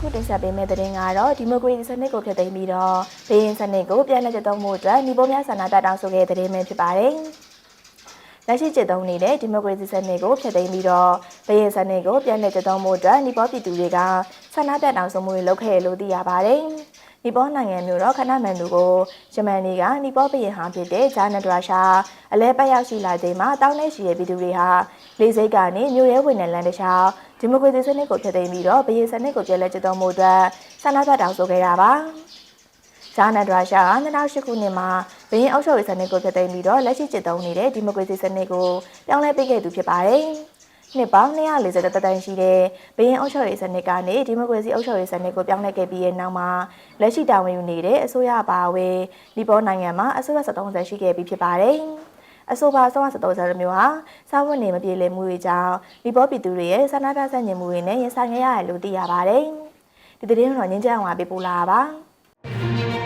ခုတင်ဆက်ပေးမယ့်သတင်းကတော့ဒီမိုကရေစီစနစ်ကိုဖျက်သိမ်းပြီးတော့ဘီရင်စနစ်ကိုပြန်လည်ကျင့်သုံးမှုအတွက်ညီပေါ်များဆန္ဒတောင်းဆိုခဲ့တဲ့သတင်းပဲဖြစ်ပါတယ်။လက်ရှိကျင့်သုံးနေတဲ့ဒီမိုကရေစီစနစ်ကိုဖျက်သိမ်းပြီးတော့ဘီရင်စနစ်ကိုပြန်လည်ကျင့်သုံးမှုအတွက်ညီပေါ်ပြည်သူတွေကဆန္ဒပြတောင်းဆိုမှုတွေလုပ်ခဲ့လို့သိရပါတယ်။ နီပေါနိုင်ငံမျိုးတော့ခဏမန်သူကိုယမန်နီကနီပေါဘရင်ဟာဖြစ်တဲ့ဂျာနဒရာရှာအလဲပတ်ရောက်ရှိလာချိန်မှာတောင်းနေရှိတဲ့ပြည်သူတွေဟာလေစိတ်ကနေမြို့ရဲဝင်တဲ့လမ်းတစ်လျှောက်ဒီမိုကရေစီစနစ်ကိုဖျက်သိမ်းပြီးတော့ဘရင်စနစ်ကိုပြည်လဲကျင့်သုံးမှုအတွက်ဆန္ဒပြတောင်းဆိုခဲ့တာပါဂျာနဒရာရှာ2008ခုနှစ်မှာဘရင်အုပ်ချုပ်ရေးစနစ်ကိုဖျက်သိမ်းပြီးတော့လက်ရှိကျင့်သုံးနေတဲ့ဒီမိုကရေစီစနစ်ကိုပြောင်းလဲပေးခဲ့သူဖြစ်ပါတယ် နှစ်ပေါင်း240တန်းရှိတဲ့ဘရင်အုပ်ချုပ်ရေးစနစ်ကနေဒီမိုကရေစီအုပ်ချုပ်ရေးစနစ်ကိုပြောင်းလဲခဲ့ပြီးတဲ့နောက်မှာလက်ရှိတာဝန်ယူနေတဲ့အစိုးရအပါအဝင်ဒီပေါ်နိုင်ငံမှာအစိုးရ73ဆယ်ရှိခဲ့ပြီးဖြစ်ပါတယ်။အဆိုပါအစိုးရ73ဆယ်မျိုးဟာစာဝတ်နေမပြေလည်မှုတွေကြောင့်ဒီပေါ်ပြည်သူတွေရဲ့ဆန္ဒပြဆန့်ကျင်မှုတွေနဲ့ရင်ဆိုင်ခဲ့ရတယ်လို့သိရပါတယ်။ဒီသတင်းတော့ငင်းကြအောင်ပါပေးပို့လာပါ။